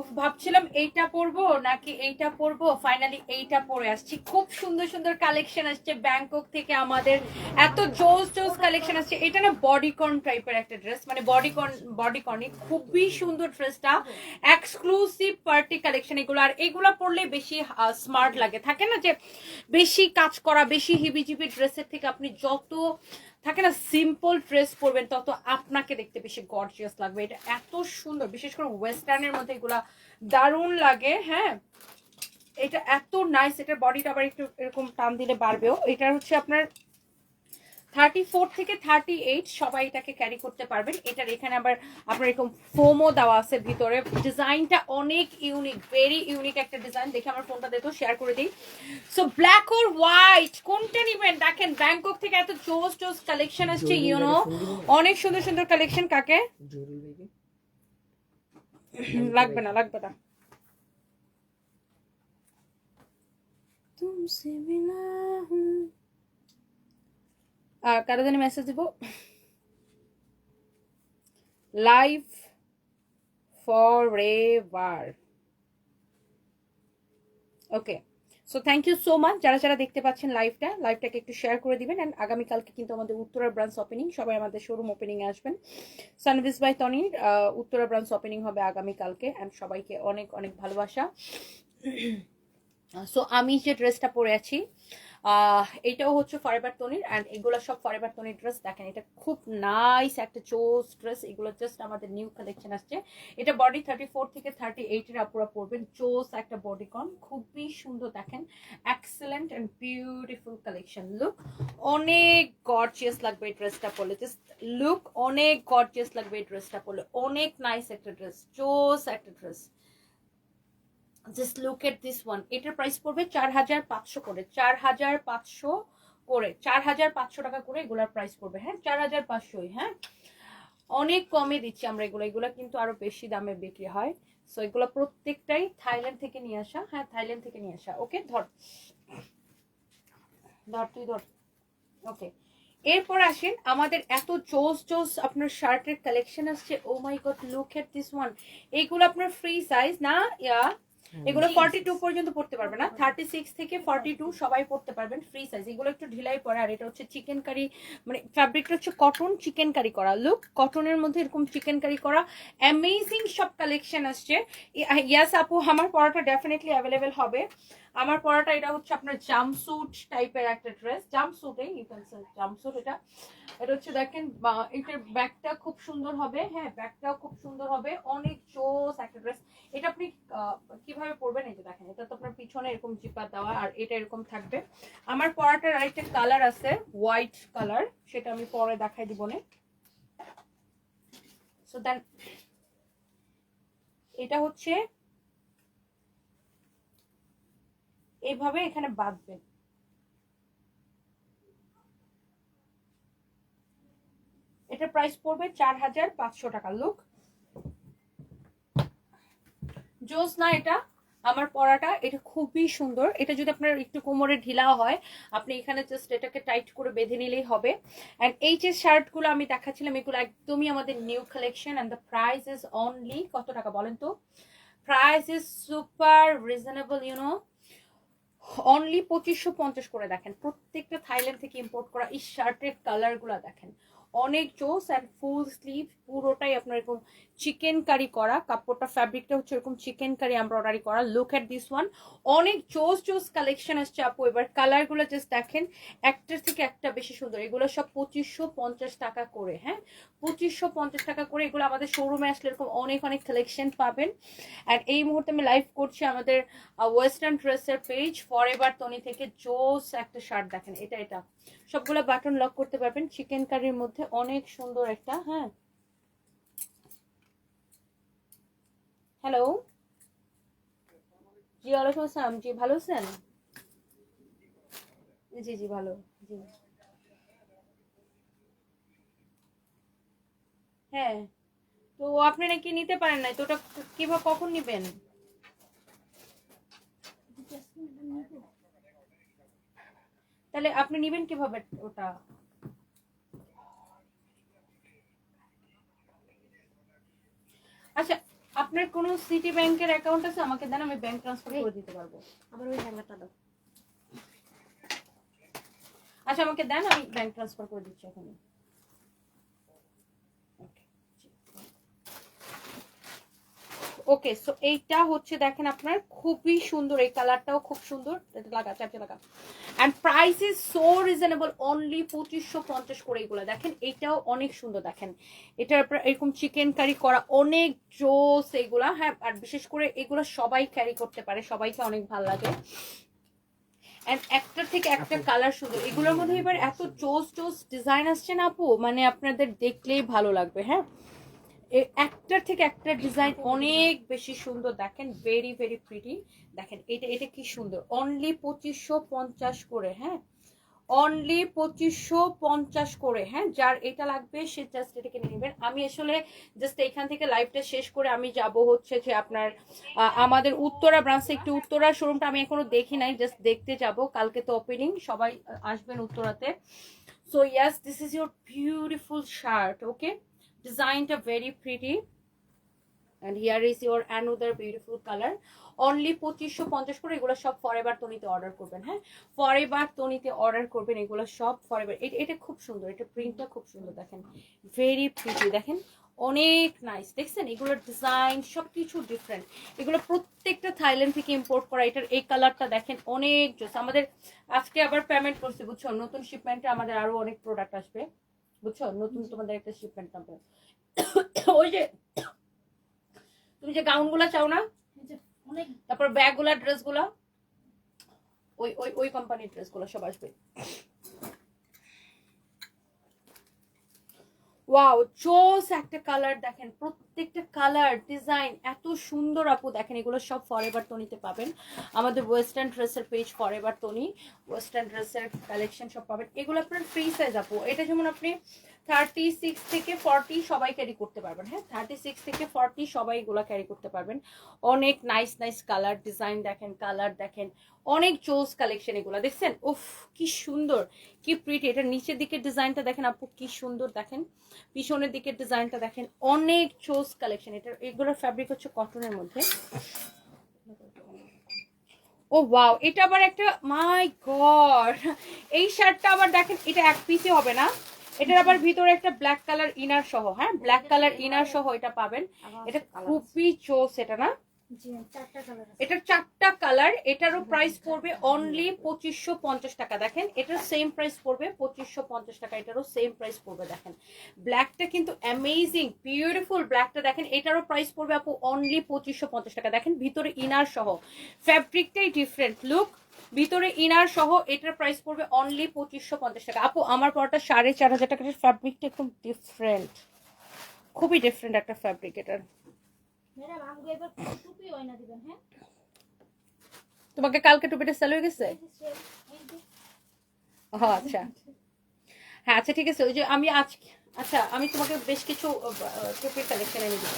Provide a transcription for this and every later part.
উফ, ভাবছিলাম এইটা পরবো নাকি এইটা পরবো? ফাইনালি এইটা পরে আসছি। খুব সুন্দর সুন্দর কালেকশন আসছে ব্যাংকক থেকে আমাদের। এত জোস জোস কালেকশন আসছে। এটা না বডিকন টাইপের একটা ড্রেস মানে বডিকন বডিকনই খুবই সুন্দর ড্রেসটা এক্সক্লুসিভ পার্টি কালেকশন এগুলো। আর এগুলো পরলে বেশি স্মার্ট লাগে। থাকে না যে বেশি কাজ করা, বেশি হিবিজিবি ড্রেসের থেকে আপনি যত থাকে না সিম্পল ড্রেস পরবেন, তত আপনাকে দেখতে বেশি গর্জিয়াস লাগবে। এটা এত সুন্দর, বিশেষ করে ওয়েস্টার্নের মধ্যে এগুলা দারুণ লাগে হ্যাঁ? এটা এত নাইস এটার বডিটা আবার একটু এরকম টান দিলে বাড়বেও। এটা হচ্ছে আপনার থার্টি ফোর থেকে থার্টি এইট সবাই এটাকে ক্যারি করতে পারবেন এটার এখানে আবার আপনার এরকম ফোমও দেওয়া আছে ভিতরে ডিজাইনটা অনেক ইউনিক ভেরি ইউনিক একটা ডিজাইন দেখে আমার ফোনটা দেখো শেয়ার করে দিই সো ব্ল্যাক ওর হোয়াইট কোনটা নিবেন দেখেন ব্যাংকক থেকে এত জোস জোস কালেকশন আসছে ইউনো অনেক সুন্দর সুন্দর কালেকশন কাকে লাগবে না লাগবে না तुमसे मिला हूं আর কারও জানি মেসেজ দিব live forever okay so thank you so much যারা যারা দেখতে পাচ্ছেন লাইভটা লাইভটাকে একটু শেয়ার করে দিবেন অ্যান্ড আগামীকালকে কিন্তু আমাদের উত্তরা ব্রাঞ্চ ওপেনিং সবাই আমাদের শোরুম ওপেনিংয়ে আসবেন। সানভিস বাই তনির উত্তরা ব্রাঞ্চ ওপেনিং হবে আগামীকালকে অ্যান্ড সবাইকে অনেক অনেক ভালোবাসা। সো আমি যে ড্রেসটা পরে আছি এটাও হচ্ছে ফরেভার তনির অ্যান্ড এগুলো সব ফরেভার তনির ড্রেস দেখেন, এটা খুব নাইস একটা চোস ড্রেস এগুলো জাস্ট আমাদের নিউ কালেকশন আসছে। এটা বডি থার্টি ফোর থেকে থার্টি এইটের আপুরা পরবেন চোস একটা বডি কন খুবই সুন্দর দেখেন excellent and beautiful collection look অনেক গর্জিয়াস লাগবে এই ড্রেসটা পরলে জাস্ট লুক অনেক গর্জিয়াস লাগবে এই ড্রেসটা পরলে, অনেক নাইস একটা ড্রেস চোস একটা dress just look at this one এটার প্রাইস পড়বে চার হাজার পাঁচশো করে। চার হাজার পাঁচশো করে। চার হাজার পাঁচশো টাকা করে এগুলার প্রাইস পড়বে। হ্যাঁ চার হাজার পাঁচশোই হ্যাঁ? অনেক কমে দিচ্ছি আমরা এগুলো। এগুলো কিন্তু আরও বেশি দামে বিক্রি হয়। সো এগুলো প্রত্যেকটাই থাইল্যান্ড থেকে নিয়ে আসা। হ্যাঁ থাইল্যান্ড থেকে নিয়ে আসা। ওকে ধর। ধর, তুই ধর। ওকে এরপর আসেন আমাদের এত জোস জোস আপনার শার্টের কালেকশন আসছে। ও my god look at this one এইগুলো আপনার ফ্রি সাইজ না? ইয়া এগুলো ফর্টি টু পর্যন্ত পড়তে পারবে না। থার্টি সিক্স থেকে ফর্টি টু সবাই পড়তে পারবেন ফ্রি সাইজ এগুলো একটু ঢিলাই পরে আর এটা হচ্ছে চিকেন কারি মানে ফ্যাব্রিকটা হচ্ছে কটন চিকেন কারি করা লুক কটনের মধ্যে এরকম চিকেন কারি করা অ্যামেজিং সব কালেকশন আসছে। ইয়াস আপু আমার পড়াটা ডেফিনেটলি অ্যাভেলেবেল হবে। আমার পরাটা এটা হচ্ছে আপনার জাম্পস্যুট টাইপের একটা ড্রেস ক্যান সে জামস্যুট এটা। এটা হচ্ছে দেখেন এটার ব্যাগটা খুব সুন্দর হবে। হ্যাঁ ব্যাগটাও খুব সুন্দর হবে। অনেক চোস একটা ড্রেস এটা আপনি কীভাবে পরবেন? এটা দেখেন, এটা তো আপনার পিছনে এরকম জিপার দেওয়া, আর এটা এরকম থাকবে। আমার পরাটার আরেকটা কালার আছে হোয়াইট কালার সেটা আমি পরে দেখাই দিব না। সো এটা হচ্ছে এইভাবে এখানে বাঁধবেন। এটা প্রাইস পড়বে চার হাজার পাঁচশো টাকা। লুক জোস না এটা, আমার পরাটা, এটা খুবই সুন্দর। এটা যদি আপনার একটু কোমরে ঢিলা হয়, আপনি এখানে জাস্ট এটাকে টাইট করে বেঁধে নিলেই হবে। অ্যান্ড এই যে শার্টগুলো আমি দেখাচ্ছিলাম, এগুলো একদমই আমাদের new collection and the price is only কত টাকা বলেন তো? Price is super reasonable you know only পঁচিশশো পঞ্চাশ করে দেখেন। প্রত্যেকটা থাইল্যান্ড থেকে ইম্পোর্ট করা এই শার্টের কালারগুলো দেখেন। অনেক জোস অ্যান্ড ফুল স্লিভ পুরোটাই আপনার এরকম চিকেন কারি করা, কাপড়টা ফ্যাব্রিকটা হচ্ছে এরকম চিকেন কারি এমব্রয়ডারি করা। লুক এট দিস ওয়ান অনেক জোস জোস কালেকশন আসছে আপু। এবার কালারগুলো জাস্ট দেখেন। একটার থেকে একটা বেশি সুন্দর। এগুলো সব পঁচিশশো পঞ্চাশ টাকা করে হ্যাঁ? পঁচিশশো পঞ্চাশ টাকা করে এগুলো আমাদের শোরুমে আসলে এরকম অনেক অনেক কালেকশন পাবেন। অ্যান্ড এই মুহূর্তে আমি লাইভ করছি আমাদের ওয়েস্টার্ন ড্রেসের পেজ ফর এভার তনি থেকে জোস একটা শার্ট দেখেন। এটা এটা। সবগুলো বাটন লক করতে পারবেন। চিকেন কারির মধ্যে অনেক সুন্দর একটা হ্যাঁ। হ্যালো জি, ওয়ালাইকুম জি, ভালো আছেন? জি জি, ভালো। জি। হ্যাঁ। তো আপনি নাকি নিতে পারেন না তো ওটা কীভাবে, কখন নিবেন? তাহলে আপনি নিবেন কীভাবে ওটা? আচ্ছা আপনার কোনো সিটি ব্যাংকের অ্যাকাউন্ট আছে? আমাকে দেন আমি ব্যাংক ট্রান্সফার করে দিতে পারব। আমার ওই হ্যাঙ্গারটা দাও। আচ্ছা আমাকে দেন আমি ব্যাংক ট্রান্সফার করে দিচ্ছি এখনই। ওকে সো এইটা হচ্ছে দেখেন আপনার খুবই সুন্দর। এই কালারটাও খুব সুন্দর। এটা লাগা চারটে লাগা। And price is so reasonable only পঁচিশশো পঞ্চাশ করে এগুলো। দেখেন এইটাও অনেক সুন্দর দেখেন। এটার এরকম চিকেন কারি করা অনেক জোস এগুলা হ্যাঁ আর বিশেষ করে এগুলো সবাই ক্যারি করতে পারে সবাইকে অনেক ভালো লাগে। এন্ড একটার থেকে একটা কালার সুন্দর। এগুলোর মধ্যে এবার এত চোস চোস ডিজাইন আসছে না আপু মানে আপনাদের দেখলেই ভালো লাগবে হ্যাঁ? একটার থেকে একটা ডিজাইন অনেক বেশি সুন্দর দেখেন ভেরি ভেরি প্রিটি দেখেন, এটা এটা কি সুন্দর। অনলি পঁচিশশো পঞ্চাশ করে হ্যাঁ? অনলি পঁচিশশো পঞ্চাশ করে হ্যাঁ? যার এটা লাগবে, সে জাস্ট এটাকে নিয়ে নেবেন। আমি আসলে জাস্ট এখান থেকে লাইভটা শেষ করে আমি যাব হচ্ছে যে আপনার আমাদের উত্তরা ব্রাঞ্চে একটু উত্তরা শোরুমটা আমি এখনও দেখি নাই জাস্ট দেখতে যাব। কালকে তো ওপেনিং সবাই আসবেন উত্তরাতে। So yes this is your beautiful shirt okay ডিজাইনটা very pretty and here is your another beautiful colour only পঁচিশশো পঞ্চাশ করে এগুলো সব ফরেভার তনিতে অর্ডার করবেন হ্যাঁ? ফরেভার তনিতে অর্ডার করবেন এগুলো সব ফরেভার এটা খুব সুন্দর, এটা প্রিন্টটা খুব সুন্দর, দেখেন। ভেরি প্রিটি দেখেন? অনেক নাইস দেখছেন? এগুলোর ডিজাইন সব কিছু ডিফারেন্ট এগুলো প্রত্যেকটা থাইল্যান্ড থেকে ইম্পোর্ট করা, এটার এই কালারটা দেখেন, অনেক জোস। আমাদের আজকে আবার পেমেন্ট করছে, বুঝছ? নতুন শিপমেন্টে আমাদের আরও অনেক প্রোডাক্ট আসবে। বুঝছ? নতুন তোমাদের একটা শিপমেন্ট নামবে ওই যে তুমি যে গাউনগুলো চাও না? এই যে অনেক তারপর ব্যাগগুলা ড্রেসগুলো ওই ওই ওই কোম্পানির ড্রেসগুলো সব আসবে। ওয়াও চোস একটা কালার দেখেন, প্রত্যেকটা কালার ডিজাইন এত সুন্দর আপু। দেখেন, এগুলো সব ফরেভার তনিতে পাবেন। আমাদের ওয়েস্টার্ন ড্রেসের পেজ ফরেভার তনি ওয়েস্টার্ন ড্রেসের কালেকশন সব পাবেন। এগুলো আপনার ফ্রি সাইজ আপু। এটা যেমন আপনি থার্টি সিক্স থেকে ফর্টি সবাই ক্যারি করতে পারবেন হ্যাঁ? থার্টি সিক্স থেকে ফর্টি সবাই এগুলো ক্যারি করতে পারবেন। অনেক নাইস নাইস কালার ডিজাইন দেখেন কালার দেখেন, অনেক চোস কালেকশন এগুলো। দেখছেন? উফ, কি সুন্দর, কি প্রিটি এটার নিচের দিকের ডিজাইনটা দেখেন আপু, কি সুন্দর দেখেন। পিছনের দিকের ডিজাইনটা দেখেন, অনেক চোস কালেকশন এটা, এগুলোর ফ্যাব্রিক হচ্ছে কটনের মধ্যে। ও ওয়াও এটা আবার একটা মাই গড এই শার্টটা আবার দেখেন, এটা এক পিসে হবে না? এটার আবার ভিতরে একটা ব্ল্যাক কালার ইনার সহ হ্যাঁ? ব্ল্যাক কালার ইনার সহ এটা পাবেন। এটা খুবই চোস এটা না? এটার চারটা কালার এটারও প্রাইস পড়বে অনলি পঁচিশশো পঞ্চাশ টাকা। দেখেন এটার সেম প্রাইস পড়বে পঁচিশশো পঞ্চাশ টাকা এটারও সেম প্রাইস পড়বে দেখেন। ব্ল্যাকটা কিন্তু অ্যামেজিং বিউটিফুল ব্ল্যাকটা দেখেন এটারও প্রাইস পড়বে আপু অনলি পঁচিশশো পঞ্চাশ টাকা। দেখেন ভিতরে ইনার সহ। ফ্যাব্রিকটাই ডিফারেন্ট লুক ভিতরে ইনার সহ এটার প্রাইস পড়বে অনলি পঁচিশশো পঞ্চাশ টাকা। আপু আমার পরটা সাড়ে চার হাজার টাকার ফ্যাব্রিকটা একদম ডিফারেন্ট খুবই ডিফারেন্ট একটা ফ্যাব্রিক এটার। হ্যাঁ? তোমাকে কালকে টুপিটা সেল হয়ে গেছে। ও আচ্ছা। হ্যাঁ আচ্ছা ঠিক আছে। ওই যে আমি আজ আচ্ছা আমি তোমাকে বেশ কিছু টুপির কালেকশন এনে দিব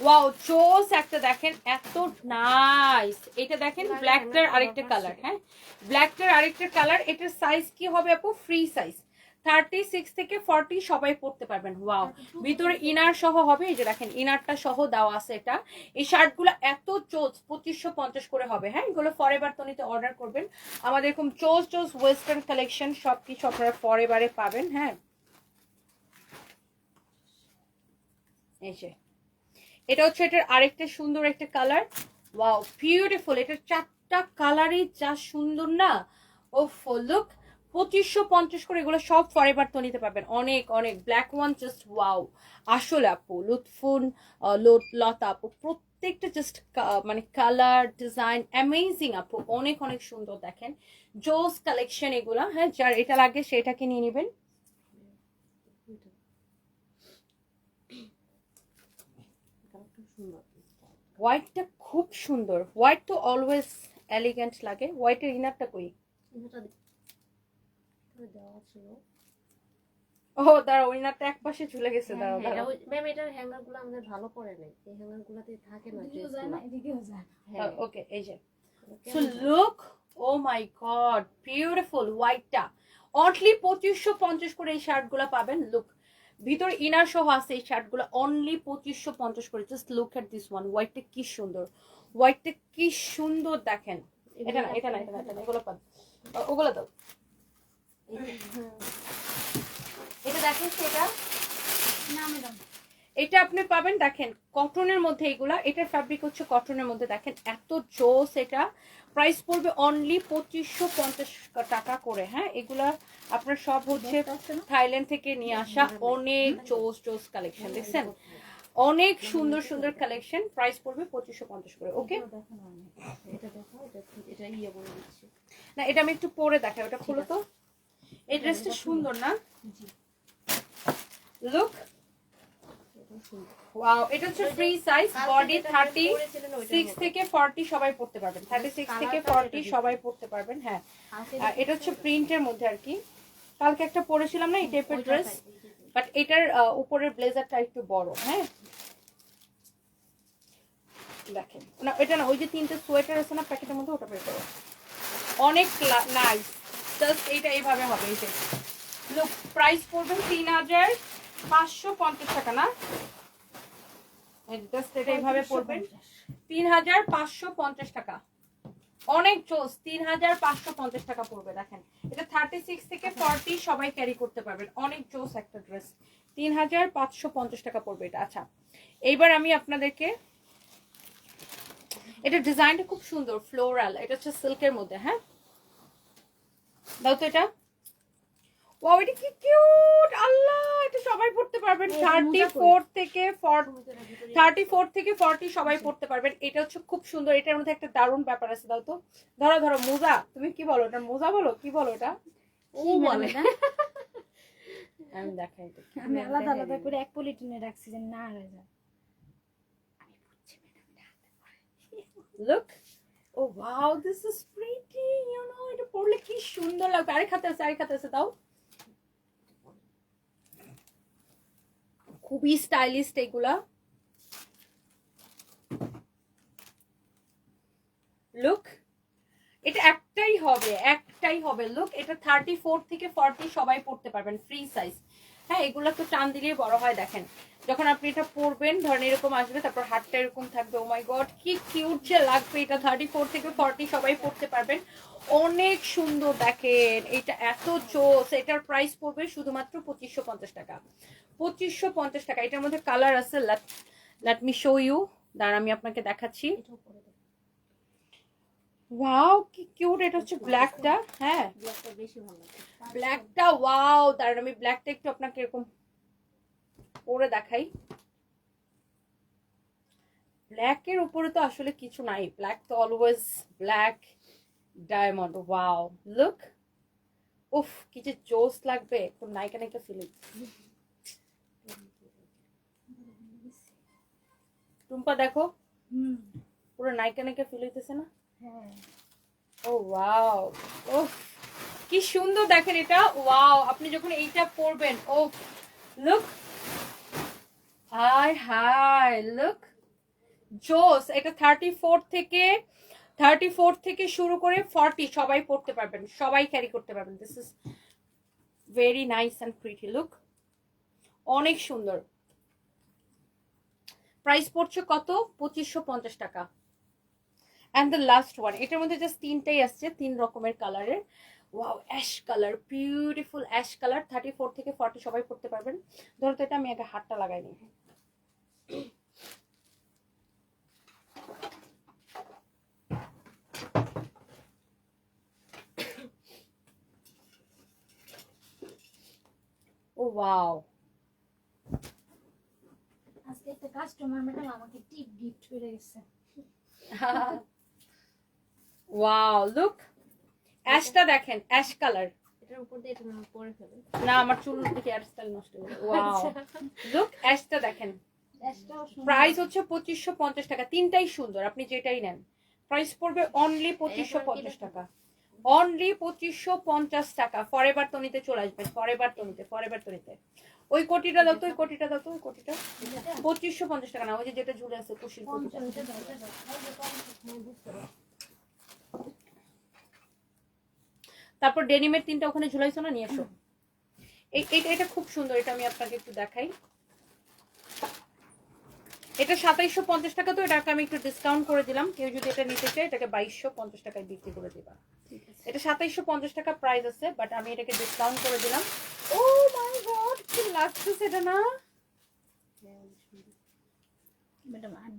ওয়াও চোস একটা দেখেন এত নাইস এটা দেখেন ব্ল্যাকটার আরেকটা কালার হ্যাঁ? ব্ল্যাকটার আরেকটা কালার এটার সাইজ কি হবে আপু? ফ্রি সাইজ থার্টি সিক্স থেকে ফর্টি সবাই পড়তে পারবেন ওয়াও ভিতরে ইনার সহ হবে এই যে দেখেন ইনারটা সহ দেওয়া আছে এটা। এই শার্টগুলো এত চোজ পঁচিশশো পঞ্চাশ করে হবে হ্যাঁ? এগুলো ফরেভার তনিতে অর্ডার করবেন। আমাদের এরকম চোজ চোজ ওয়েস্টার্ন কালেকশন সব কিছু আপনারা ফরেভারে পাবেন হ্যাঁ? এই এটা হচ্ছে এটার আরেকটা সুন্দর একটা কালার ওয়াও বিউটিফুল এটার চারটা কালারই যা সুন্দর না? ও লুক পঁচিশশো পঞ্চাশ করে এগুলো সব ফরেভার তো নিতে পারবেন। অনেক অনেক। ব্ল্যাক ওয়ান জাস্ট ওয়াও আসলে আপু লুৎফুন আহ, লো- লতা আপু প্রত্যেকটা জাস্ট মানে কালার ডিজাইন অ্যামেজিং আপু। অনেক অনেক সুন্দর দেখেন। জোস কালেকশন এগুলা হ্যাঁ যার এটা লাগে সেটাকে নিয়ে নেবেন কালারটা সুন্দর হোয়াইটটা খুব সুন্দর। হোয়াইট তো অলওয়েজ এলিগেন্ট লাগে। হোয়াইটের ইনারটা কই? ও দাঁড়াও ইনারটা এক পাশে ঝুলে গেছে দাঁড়াও হ্যাঁ, দাঁড়াও। ম্যাম এটার হ্যাঙ্গারগুলো আমাদের ভালো পড়ে নাই। এই হ্যাঙ্গার গুলাতে থাকে না ড্রেসগুলো হ্যাঁ। ওকে এই যে। So look oh my god beautiful হোয়াইটটা only পঁচিশশো পঞ্চাশ করে এই শার্টগুলো পাবেন। লুক ভিতর ইনার সহ আছে এই শার্টগুলো অনলি পঁচিশশো পঞ্চাশ করে। Just look at this one হোয়াইটটা কি সুন্দর। হোয়াইটটা কি সুন্দর দেখেন। এটা না এটা না এটা না এটা না। এগুলো পান ওগুলো দাও। এটা দেখেন সেটা? না ম্যাডাম এটা আপনি পাবেন দেখেন কটনের মধ্যে এইগুলা এটার ফ্যাব্রিক হচ্ছে কটনের মধ্যে দেখেন এত জোস এটা। প্রাইস পড়বে অনলি পঁচিশশো পঞ্চাশ টাকা করে হ্যাঁ? এগুলা আপনার সব হচ্ছে থাইল্যান্ড থেকে নিয়ে আসা অনেক জোস জোস কালেকশন দেখছেন? অনেক সুন্দর সুন্দর কালেকশন প্রাইস পড়বে পঁচিশশো পঞ্চাশ করে ওকে না এটা আমি একটু পরে দেখাই ওটা খুলো তো। এই ড্রেসটা সুন্দর না? লুক ওয়াও এটা হচ্ছে ফ্রি সাইজ বডি থার্টি পরেছিলেন ওইটার সিক্স মতো। থেকে ফর্টি সবাই পড়তে পারবেন। থার্টি সিক্স থেকে কালারটা ফর্টি যেটা সবাই পড়তে পারবেন হ্যাঁ। এটা হচ্ছে প্রিন্টের মধ্যে আর কি। কালকে একটা পরেছিলাম না এই টাইপের ড্রেস তাই, এই যে, এই যে। বাট এটার উপরের ব্লেজারটা একটু বড় হ্যাঁ। দেখেন। না এটা না ওই যে তিনটে সোয়েটার আছে না প্যাকেটের মধ্যে ওটা বের করো। অনেক নাইস জাস্ট এইটা এইভাবে হবে এই যে। লুক প্রাইস পড়বে তিন হাজার পাঁচশো পঞ্চাশ টাকা না? এটা এইভাবে পড়বেন। তিন হাজার পাঁচশো পঞ্চাশ টাকা। অনেক জোস তিন হাজার পাঁচশো পঞ্চাশ টাকা পড়বে দেখেন। এটা থার্টি সিক্স থেকে ফর্টি সবাই ক্যারি করতে পারবেন। অনেক জোস একটা ড্রেস তিন হাজার পাঁচশো পঞ্চাশ টাকা পড়বে এটা। আচ্ছা এইবার আমি আপনাদেরকে এটা ডিজাইনটা খুব সুন্দর ফ্লোরাল এটা হচ্ছে সিল্কের মধ্যে হ্যাঁ? দাও তো এটা। ও এটা কি কিউট আল্লাহ এটা সবাই পড়তে পারবেন। এই থার্টি মোজা কই? ফোর থেকে ফর্টি সুন্দর ভিতরে থার্টি ফোর থেকে ফর্টি সবাই পড়তে পারবেন। এটা হচ্ছে খুব সুন্দর এটার মধ্যে একটা দারুণ ব্যাপার আছে দাও তো। ধরো ধরো মোজা। তুমি কি বলো এটা মোজা বলো? কি বলো এটা? ও বলে? আমি দেখাই আমি আলাদা আলাদা করে এক পলিটিনে রাখছি যে না হয়ে যায়। look oh wow this is pretty you know এটা পরলে কি সুন্দর লাগবে। আরেক হাতে আছে আরেক হাতে আছে দাও। খুবই স্টাইলিস্ট এগুলা। লুক এটা একটাই হবে একটাই হবে। লুক এটা থার্টি ফোর থেকে ফর্টি সবাই পড়তে পারবেন ফ্রি সাইজ হ্যাঁ এগুলো তো টান দিলেই বড় হয়, দেখেন। যখন আপনি এটা পরবেন ধরেন এরকম আসবে তারপর হাতটা এরকম থাকবে ও মাই গড কি কিউট যে লাগবে এটা। থার্টি ফোর থেকে ফর্টি সবাই পড়তে পারবেন। অনেক সুন্দর দেখেন এটা এত জোস এটার প্রাইস পড়বে শুধুমাত্র পঁচিশশো পঞ্চাশ টাকা। পঁচিশশো পঞ্চাশ টাকা এটার মধ্যে কালার আছে লেট মি শো ইউ দাঁড়া আমি আপনাকে দেখাচ্ছি। ওয়াও কি কিউট এটা হচ্ছে ব্ল্যাকটা হ্যাঁ। ব্ল্যাকটা ওয়াও দাঁড়ান আমি ব্ল্যাকটা একটু আপনাকে এরকম পরে দেখাই। ব্ল্যাকের উপরে তো আসলে কিছু নাই। ব্ল্যাক তো always black diamond wow look উফ কি যে জোস লাগবে কোন নায়িকা নায়িকা ফিলিং টুম্পা দেখো। হুম। পুরো নায়িকা নায়িকা ফিল হইতেছে না? হ্যাঁ। ও ওয়াও ও কি সুন্দর দেখেন এটা। ওয়াও আপনি যখন এইটা পরবেন oh look high high look জোস এটা থার্টি ফোর থেকে থার্টি ফোর থেকে শুরু করে ফর্টি সবাই পড়তে পারবেন, সবাই ক্যারি করতে পারবেন। This is very nice and pretty look অনেক সুন্দর। প্রাইস পড়ছে কত? পঁচিশশো পঞ্চাশ টাকা। অ্যান্ড দ্য লাস্ট ওয়ান এটার মধ্যে জাস্ট তিনটাই আসছে, তিন রকমের কালারের wow ash colour beautiful ash colour thirty four থেকে ফর্টি সবাই পড়তে পারবেন। ধরো তো এটা আমি আগে হাতটা লাগাই নিই ও ওয়াও আজকে একটা কাস্টমার ম্যাডাম আমাকে টিপ গিফট করে গেছে ওয়াও লুক অ্যাশটা দেখেন অ্যাশ কালার এটার উপর দিয়ে এটা পরে ফেলে না আমার চুল দেখে স্টাইল নষ্ট হয়ে ওয়াও লুক অ্যাশটা দেখেন। প্রাইস হচ্ছে পঁচিশশো পঞ্চাশ টাকা। তিনটাই সুন্দর আপনি যেটাই নেন। প্রাইস পড়বে অনলি পঁচিশশো পঞ্চাশ টাকা। অনলি পঁচিশশো পঞ্চাশ টাকা। ফরেবার তনিতে চলে আসবেন ফরেবার তনিতে ফরেবার তনিতে ওই কোটিটা দাও তো ওই কোটিটা দাও তো ওই কোটিটা। পঁচিশশো পঞ্চাশ টাকা না ওই যে যেটা ঝুলে আছে কুশির। হ্যাঁ। তারপর ডেনিমের তিনটা ওখানে ঝুলাইছো না নিয়ে এসো। এটা খুব সুন্দর এটা আমি আপনাকে একটু দেখাই। এটা সাতাইশশো পঞ্চাশ টাকা তো এটাকে আমি একটু ডিসকাউন্ট করে দিলাম। কেউ যদি এটা নিতে চায় এটাকে বাইশশো পঞ্চাশ টাকায় বিক্রি করে দিবা। এটা সাতাইশশো পঞ্চাশ টাকা প্রাইস আছে বাট আমি এটাকে ডিসকাউন্ট করে দিলাম। ও মাই গড কি লাগছে সেটা না। ম্যাডাম আর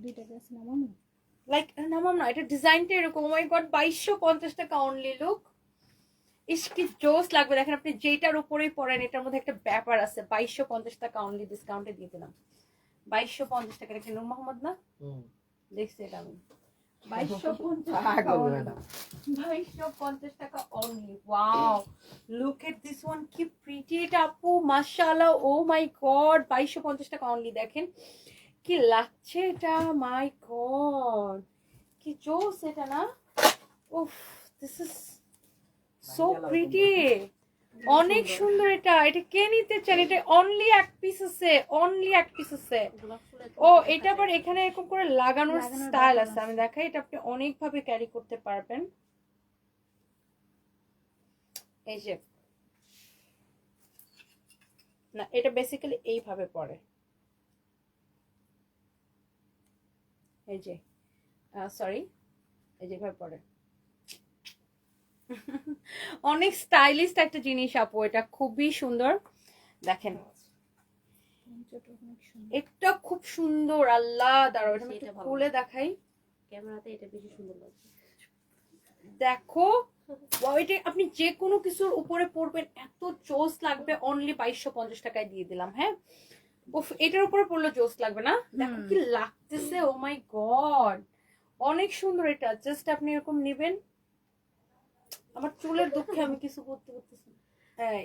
লাইক নামাম না। এটা ডিজাইনটা এরকম। ও মাই গড বাইশশো পঞ্চাশ টাকা অনলি লুক ইস কি জোস লাগবে। দেখেন আপনি যেটার উপরেই পড়েন এটার মধ্যে একটা ব্যাপার আছে। বাইশশো পঞ্চাশ টাকা অনলি ডিসকাউন্টে দিয়ে দিলাম। বাইশশো পঞ্চাশ টাকা। এটা নূর মোহাম্মদ না? দেখছি এটা আমি। বাইশশো পঞ্চাশ টাকা বাইশশো পঞ্চাশ টাকা only wow look at this one কি প্রিটি এটা আপু মাশাআল্লাহ ও মাই গড বাইশশো পঞ্চাশ টাকা অনলি দেখেন। কি লাগছে এটা? মাই গড কি জোস এটা না? উফ দিস ইজ সো প্রিটি অনেক সুন্দর। এটা এটা কে নিতে চান এটা অনলি এক পিস আছে অনলি এক পিস আছে। ও এটা আবার এখানে এরকম করে লাগানোর স্টাইল আছে। আমি দেখাই এটা আপনি অনেক ভাবে ক্যারি করতে পারবেন। এই যে। না এটা বেসিক্যালি এইভাবে পড়ে। এই যে। সরি এই যেভাবে পড়ে। অনেক স্টাইলিস্ট একটা জিনিস আপু। এটা খুবই সুন্দর। দেখেন। এটা খুব সুন্দর। আল্লাহ দাঁড়াও এটা। খুলে দেখাই। ক্যামেরাতে এটা বেশি সুন্দর লাগছে। দেখো এটা আপনি যে কোনো কিছুর উপরে পড়বেন এত জোস লাগবে। অনলি বাইশশো পঞ্চাশ টাকায় দিয়ে দিলাম হ্যাঁ? উফ এটার উপরে পড়লে জোস লাগবে না? দেখো কি লাগতেছে ও মাই গড অনেক সুন্দর এটা। জাস্ট আপনি এরকম নেবেন। আমার চুলের দুঃখে আমি কিছু করতে করতেছি হ্যাঁ।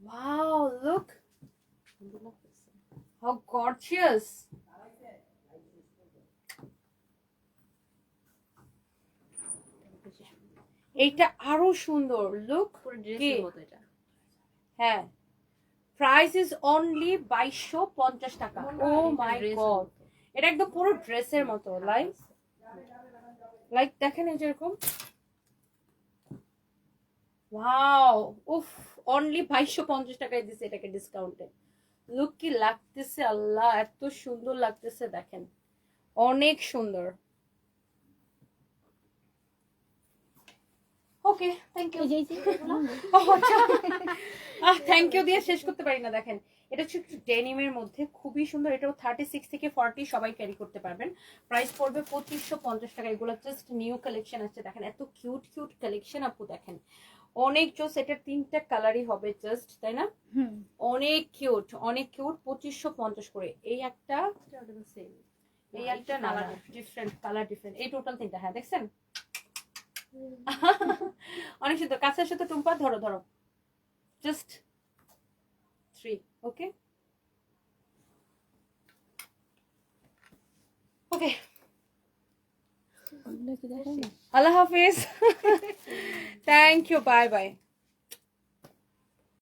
ওয়াও লুক হাউ গর্জিয়াস এইটা আরও সুন্দর। লুক হ্যাঁ। প্রাইস ইজ অনলি বাইশশো পঞ্চাশ টাকা। ও মাই গড এটা একদম পুরো ড্রেসের মতো লাইক লাইক দেখেন এই যেরকম ওয়াও উফ অনলি বাইশশো পঞ্চাশ টাকায় দিছে এটাকে ডিসকাউন্টে লুক কি লাগতেছে আল্লাহ এত সুন্দর লাগতেছে দেখেন। অনেক সুন্দর। Okay thank you thank you দিয়ে শেষ করতে পারি না দেখেন। এটা হচ্ছে একটু ডেনিমের মধ্যে খুবই সুন্দর। এটাও থার্টি সিক্স থেকে ফর্টি সবাই ক্যারি করতে পারবেন। প্রাইস পড়বে পঁচিশশো পঞ্চাশ টাকা। এগুলো জাস্ট নিউ কালেকশন আছে দেখেন এত কিউট কিউট কালেকশন আপু দেখেন। অনেক জোস এটার তিনটা কালারই হবে জাস্ট তাই না? হুম। অনেক কিউট অনেক কিউট পঁচিশশো পঞ্চাশ করে। এই একটা এই একটা একটু না colour ডিফারেন্ট কালার ডিফারেন্ট এই টোটাল তিনটা হ্যাঁ দেখছেন? অনেক সুন্দর। কাছে সাথে টুম্পা ধরো ধরো। Just three. Okay. Okay. Allah Hafiz. Thank you. Bye bye.